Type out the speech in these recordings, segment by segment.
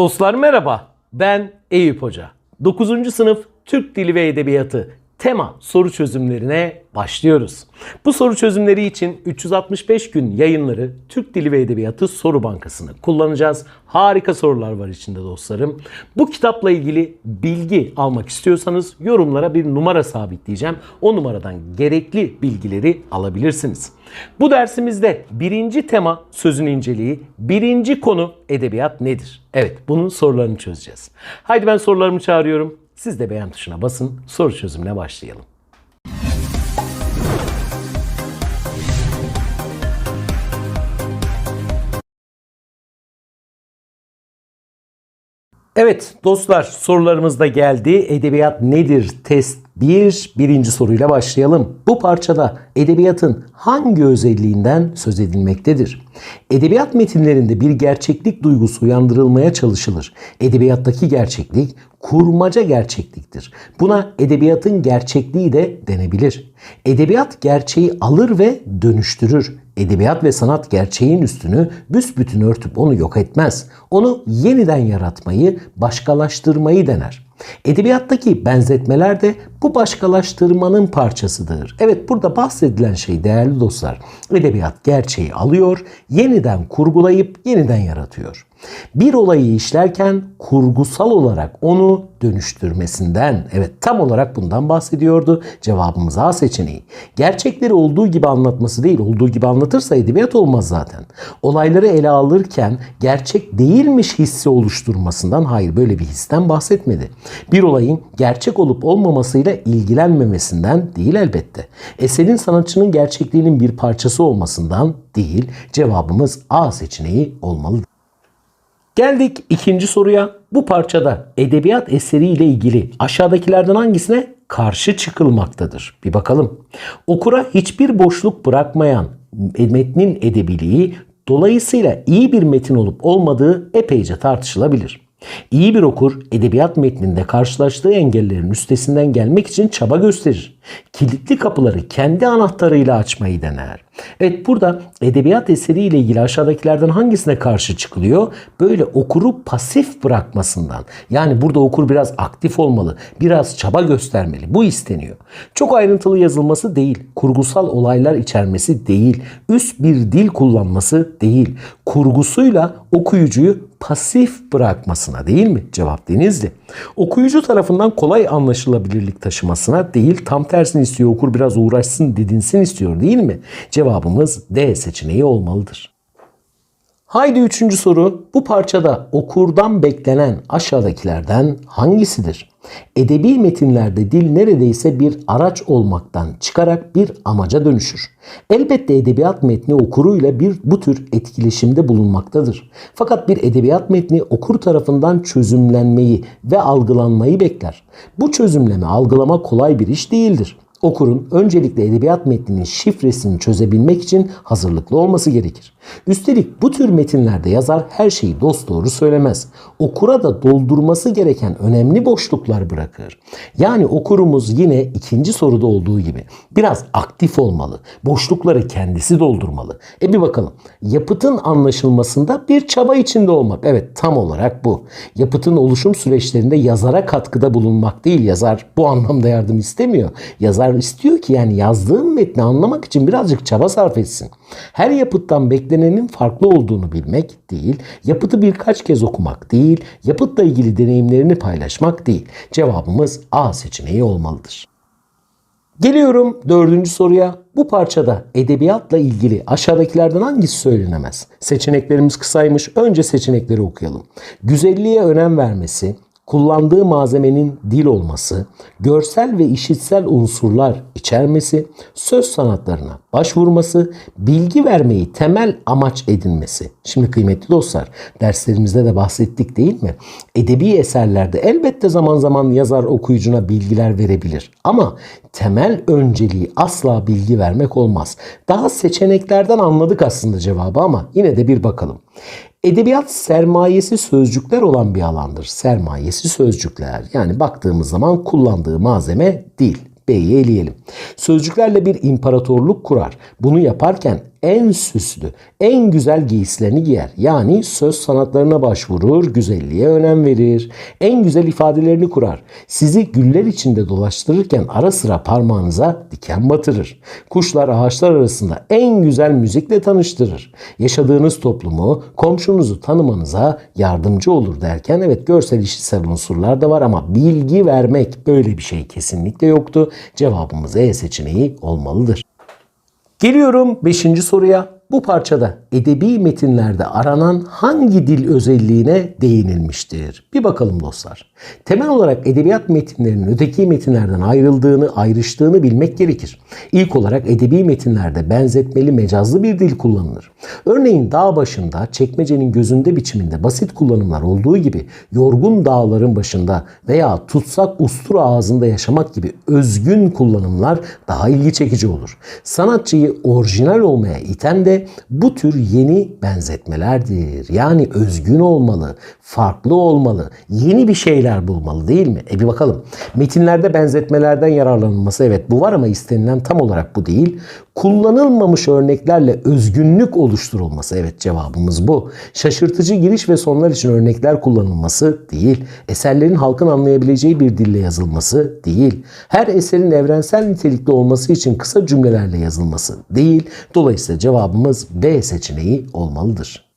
Dostlar merhaba. Ben Eyüp Hoca. 9. sınıf Türk Dili ve Edebiyatı tema soru çözümlerine başlıyoruz. Bu soru çözümleri için 365 gün yayınları Türk Dili ve Edebiyatı Soru Bankası'nı kullanacağız. Harika sorular var içinde dostlarım. Bu kitapla ilgili bilgi almak istiyorsanız yorumlara bir numara sabitleyeceğim. O numaradan gerekli bilgileri alabilirsiniz. Bu dersimizde birinci tema sözün inceliği, birinci konu edebiyat nedir? Evet bunun sorularını çözeceğiz. Haydi ben sorularımı çağırıyorum. Siz de beğen tuşuna basın. Soru çözümüne başlayalım. Evet dostlar sorularımız da geldi. Edebiyat nedir? Test 1. Birinci soruyla başlayalım. Bu parçada edebiyatın hangi özelliğinden söz edilmektedir? Edebiyat metinlerinde bir gerçeklik duygusu uyandırılmaya çalışılır. Edebiyattaki gerçeklik kurmaca gerçekliktir. Buna edebiyatın gerçekliği de denebilir. Edebiyat gerçeği alır ve dönüştürür. Edebiyat ve sanat gerçeğin üstünü büsbütün örtüp onu yok etmez. Onu yeniden yaratmayı, başkalaştırmayı dener. Edebiyattaki benzetmeler de bu başkalaştırmanın parçasıdır. Evet burada bahsedilen şey değerli dostlar. Edebiyat gerçeği alıyor, yeniden kurgulayıp yeniden yaratıyor. Bir olayı işlerken kurgusal olarak onu dönüştürmesinden, evet tam olarak bundan bahsediyordu. Cevabımız A seçeneği. Gerçekleri olduğu gibi anlatması değil, olduğu gibi anlatırsa edebiyat olmaz zaten. Olayları ele alırken gerçek değilmiş hissi oluşturmasından, hayır böyle bir histen bahsetmedi. Bir olayın gerçek olup olmamasıyla ilgilenmemesinden değil elbette. Eserin sanatçının gerçekliğinin bir parçası olmasından değil, cevabımız A seçeneği olmalıdır. Geldik ikinci soruya. Bu parçada edebiyat eseriyle ilgili aşağıdakilerden hangisine karşı çıkılmaktadır? Bir bakalım. Okura hiçbir boşluk bırakmayan metnin edebiliği dolayısıyla iyi bir metin olup olmadığı epeyce tartışılabilir. İyi bir okur edebiyat metninde karşılaştığı engellerin üstesinden gelmek için çaba gösterir. Kilitli kapıları kendi anahtarıyla açmayı dener. Evet burada edebiyat eseriyle ilgili aşağıdakilerden hangisine karşı çıkılıyor? Böyle okuru pasif bırakmasından. Yani burada okur biraz aktif olmalı, biraz çaba göstermeli. Bu isteniyor. Çok ayrıntılı yazılması değil, kurgusal olaylar içermesi değil, üst bir dil kullanması değil. Kurgusuyla okuyucuyu pasif bırakmasına değil mi? Cevap Denizli. Okuyucu tarafından kolay anlaşılabilirlik taşımasına değil tam tersini istiyor. Okur biraz uğraşsın didinsin istiyor değil mi? Cevabımız D seçeneği olmalıdır. Haydi üçüncü soru. Bu parçada okurdan beklenen aşağıdakilerden hangisidir? Edebi metinlerde dil neredeyse bir araç olmaktan çıkarak bir amaca dönüşür. Elbette edebiyat metni okuruyla bir bu tür etkileşimde bulunmaktadır. Fakat bir edebiyat metni okur tarafından çözümlenmeyi ve algılanmayı bekler. Bu çözümleme, algılama kolay bir iş değildir. Okurun öncelikle edebiyat metninin şifresini çözebilmek için hazırlıklı olması gerekir. Üstelik bu tür metinlerde yazar her şeyi dosdoğru söylemez. Okura da doldurması gereken önemli boşluklar bırakır. Yani okurumuz yine ikinci soruda olduğu gibi biraz aktif olmalı. Boşlukları kendisi doldurmalı. E bir bakalım. Yapıtın anlaşılmasında bir çaba içinde olmak. Evet tam olarak bu. Yapıtın oluşum süreçlerinde yazara katkıda bulunmak değil. Yazar bu anlamda yardım istemiyor. Yazar istiyor ki yani yazdığım metni anlamak için birazcık çaba sarf etsin. Her yapıttan beklenenin farklı olduğunu bilmek değil, yapıtı birkaç kez okumak değil, yapıtla ilgili deneyimlerini paylaşmak değil. Cevabımız A seçeneği olmalıdır. Geliyorum dördüncü soruya. Bu parçada edebiyatla ilgili aşağıdakilerden hangisi söylenemez? Seçeneklerimiz kısaymış. Önce seçenekleri okuyalım. Güzelliğe önem vermesi, kullandığı malzemenin dil olması, görsel ve işitsel unsurlar içermesi, söz sanatlarına başvurması, bilgi vermeyi temel amaç edinmesi. Şimdi kıymetli dostlar, derslerimizde de bahsettik değil mi? Edebi eserlerde elbette zaman zaman yazar okuyucuna bilgiler verebilir. Ama temel önceliği asla bilgi vermek olmaz. Daha seçeneklerden anladık aslında cevabı ama yine de bir bakalım. Edebiyat sermayesi sözcükler olan bir alandır. Sermayesi sözcükler. Yani baktığımız zaman kullandığı malzeme dil. B'yi eleyelim. Sözcüklerle bir imparatorluk kurar. Bunu yaparken en süslü, en güzel giysilerini giyer. Yani söz sanatlarına başvurur, güzelliğe önem verir. En güzel ifadelerini kurar. Sizi güller içinde dolaştırırken ara sıra parmağınıza diken batırır. Kuşlar ağaçlar arasında en güzel müzikle tanıştırır. Yaşadığınız toplumu, komşunuzu tanımanıza yardımcı olur derken evet görsel işitsel unsurlar da var ama bilgi vermek böyle bir şey kesinlikle yoktu. Cevabımız E seçeneği olmalıdır. Geliyorum 5. soruya. Bu parçada edebi metinlerde aranan hangi dil özelliğine değinilmiştir? Bir bakalım dostlar. Temel olarak edebiyat metinlerinin öteki metinlerden ayrıldığını, ayrıştığını bilmek gerekir. İlk olarak edebi metinlerde benzetmeli mecazlı bir dil kullanılır. Örneğin dağ başında çekmecenin gözünde biçiminde basit kullanımlar olduğu gibi yorgun dağların başında veya tutsak ustura ağzında yaşamak gibi özgün kullanımlar daha ilgi çekici olur. Sanatçıyı orijinal olmaya iten de bu tür yeni benzetmelerdir. Yani özgün olmalı, farklı olmalı, yeni bir şeyler bulmalı değil mi? E bir bakalım. Metinlerde benzetmelerden yararlanılması evet bu var ama istenilen tam olarak bu değil. Kullanılmamış örneklerle özgünlük oluşturulması evet cevabımız bu. Şaşırtıcı giriş ve sonlar için örnekler kullanılması değil. Eserlerin halkın anlayabileceği bir dille yazılması değil. Her eserin evrensel nitelikli olması için kısa cümlelerle yazılması değil. Dolayısıyla cevabımız B seçeneği olmalıdır.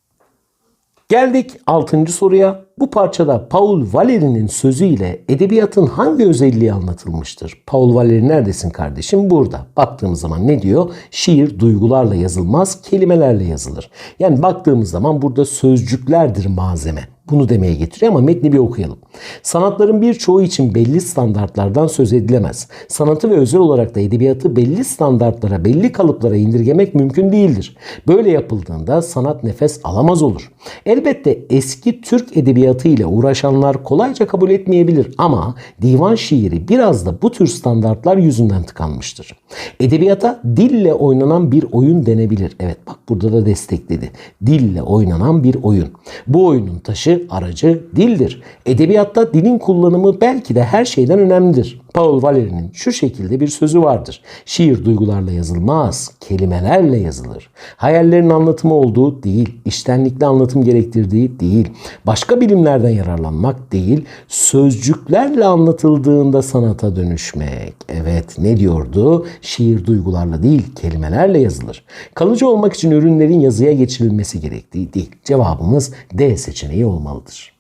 Geldik 6. soruya. Bu parçada Paul Valeri'nin sözüyle edebiyatın hangi özelliği anlatılmıştır? Paul Valeri neredesin kardeşim? Burada. Baktığımız zaman ne diyor? Şiir duygularla yazılmaz, kelimelerle yazılır. Yani baktığımız zaman burada sözcüklerdir malzeme. Bunu demeye getiriyor ama metni bir okuyalım. Sanatların birçoğu için belli standartlardan söz edilemez. Sanatı ve özel olarak da edebiyatı belli standartlara, belli kalıplara indirgemek mümkün değildir. Böyle yapıldığında sanat nefes alamaz olur. Elbette eski Türk edebiyatı ile uğraşanlar kolayca kabul etmeyebilir ama divan şiiri biraz da bu tür standartlar yüzünden tıkanmıştır. Edebiyata dille oynanan bir oyun denebilir. Evet bak burada da destekledi. Dille oynanan bir oyun. Bu oyunun taşı aracı dildir. Edebiyatta dilin kullanımı belki de her şeyden önemlidir. Paul Valeri'nin şu şekilde bir sözü vardır. Şiir duygularla yazılmaz, kelimelerle yazılır. Hayallerin anlatımı olduğu değil, iştenlikli anlatım gerektirdiği değil, başka bilimlerden yararlanmak değil, sözcüklerle anlatıldığında sanata dönüşmek. Evet ne diyordu? Şiir duygularla değil, kelimelerle yazılır. Kalıcı olmak için ürünlerin yazıya geçirilmesi gerektiği değil. Cevabımız D seçeneği olmalıdır.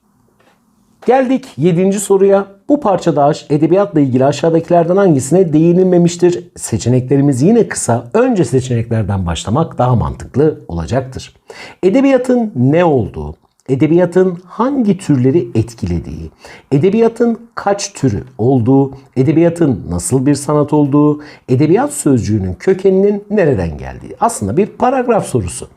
Geldik 7. soruya. Bu parçada edebiyatla ilgili aşağıdakilerden hangisine değinilmemiştir? Seçeneklerimiz yine kısa. Önce seçeneklerden başlamak daha mantıklı olacaktır. Edebiyatın ne olduğu, edebiyatın hangi türleri etkilediği, edebiyatın kaç türü olduğu, edebiyatın nasıl bir sanat olduğu, edebiyat sözcüğünün kökeninin nereden geldiği. Aslında bir paragraf sorusu.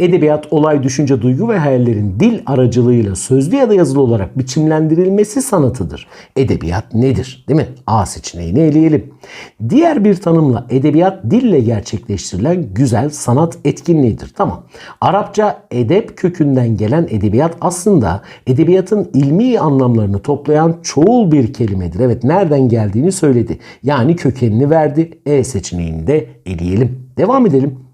Edebiyat, olay, düşünce, duygu ve hayallerin dil aracılığıyla sözlü ya da yazılı olarak biçimlendirilmesi sanatıdır. Edebiyat nedir? Değil mi? A seçeneğini eleyelim. Diğer bir tanımla edebiyat dille gerçekleştirilen güzel sanat etkinliğidir. Tamam. Arapça edep kökünden gelen edebiyat aslında edebiyatın ilmi anlamlarını toplayan çoğul bir kelimedir. Evet nereden geldiğini söyledi. Yani kökenini verdi. E seçeneğini de eleyelim. Devam edelim.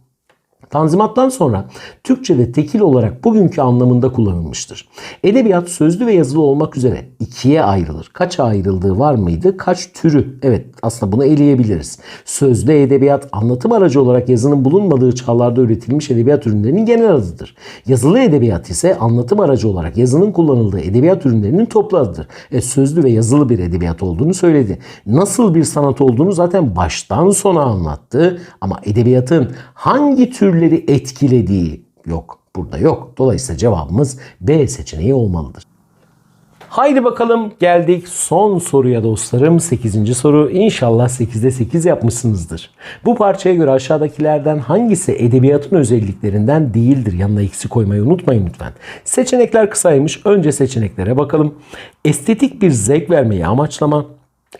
Tanzimattan sonra Türkçe'de tekil olarak bugünkü anlamında kullanılmıştır. Edebiyat sözlü ve yazılı olmak üzere ikiye ayrılır. Kaç ayrıldığı var mıydı? Kaç türü? Evet aslında bunu eleyebiliriz. Sözlü edebiyat anlatım aracı olarak yazının bulunmadığı çağlarda üretilmiş edebiyat ürünlerinin genel adıdır. Yazılı edebiyat ise anlatım aracı olarak yazının kullanıldığı edebiyat ürünlerinin toplu adıdır. E, sözlü ve yazılı bir edebiyat olduğunu söyledi. Nasıl bir sanat olduğunu zaten baştan sona anlattı. Ama edebiyatın hangi türlü türleri etkilediği yok. Burada yok. Dolayısıyla cevabımız B seçeneği olmalıdır. Haydi bakalım geldik son soruya dostlarım. 8. soru. İnşallah 8'de 8 yapmışsınızdır. Bu parçaya göre aşağıdakilerden hangisi edebiyatın özelliklerinden değildir? Yanına eksi koymayı unutmayın lütfen. Seçenekler kısaymış. Önce seçeneklere bakalım. Estetik bir zevk vermeyi amaçlama,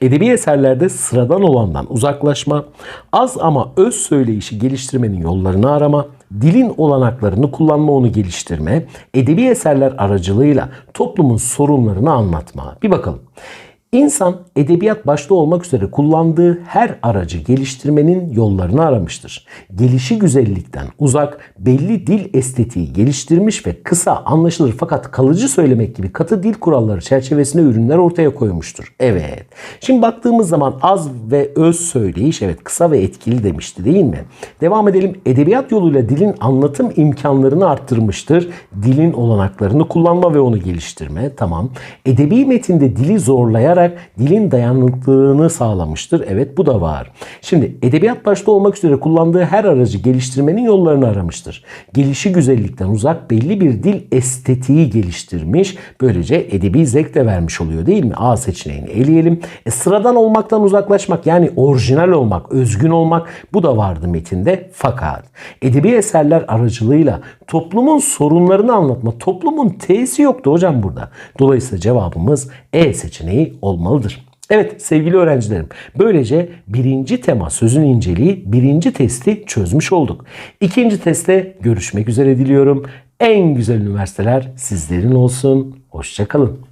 Edebi eserlerde sıradan olandan uzaklaşma, az ama öz söyleyişi geliştirmenin yollarını arama, dilin olanaklarını kullanma onu geliştirme, edebi eserler aracılığıyla toplumun sorunlarını anlatma. Bir bakalım. İnsan edebiyat başta olmak üzere kullandığı her aracı geliştirmenin yollarını aramıştır. Gelişi güzellikten uzak, belli dil estetiği geliştirmiş ve kısa, anlaşılır fakat kalıcı söylemek gibi katı dil kuralları çerçevesinde ürünler ortaya koymuştur. Evet. Şimdi baktığımız zaman az ve öz söyleyiş evet kısa ve etkili demişti değil mi? Devam edelim. Edebiyat yoluyla dilin anlatım imkanlarını arttırmıştır. Dilin olanaklarını kullanma ve onu geliştirme. Tamam. Edebi metinde dili zorlayarak dilin dayanıklılığını sağlamıştır. Evet bu da var. Şimdi edebiyat başta olmak üzere kullandığı her aracı geliştirmenin yollarını aramıştır. Gelişi güzellikten uzak belli bir dil estetiği geliştirmiş. Böylece edebi zevk de vermiş oluyor değil mi? A seçeneğini eleyelim. E, sıradan olmaktan uzaklaşmak yani orijinal olmak, özgün olmak bu da vardı metinde. Fakat edebi eserler aracılığıyla toplumun sorunlarını anlatma, toplumun T'si yoktu hocam burada. Dolayısıyla cevabımız E seçeneği olmalıdır. Evet sevgili öğrencilerim böylece birinci tema sözün inceliği birinci testi çözmüş olduk. İkinci testte görüşmek üzere diliyorum. En güzel üniversiteler sizlerin olsun. Hoşçakalın.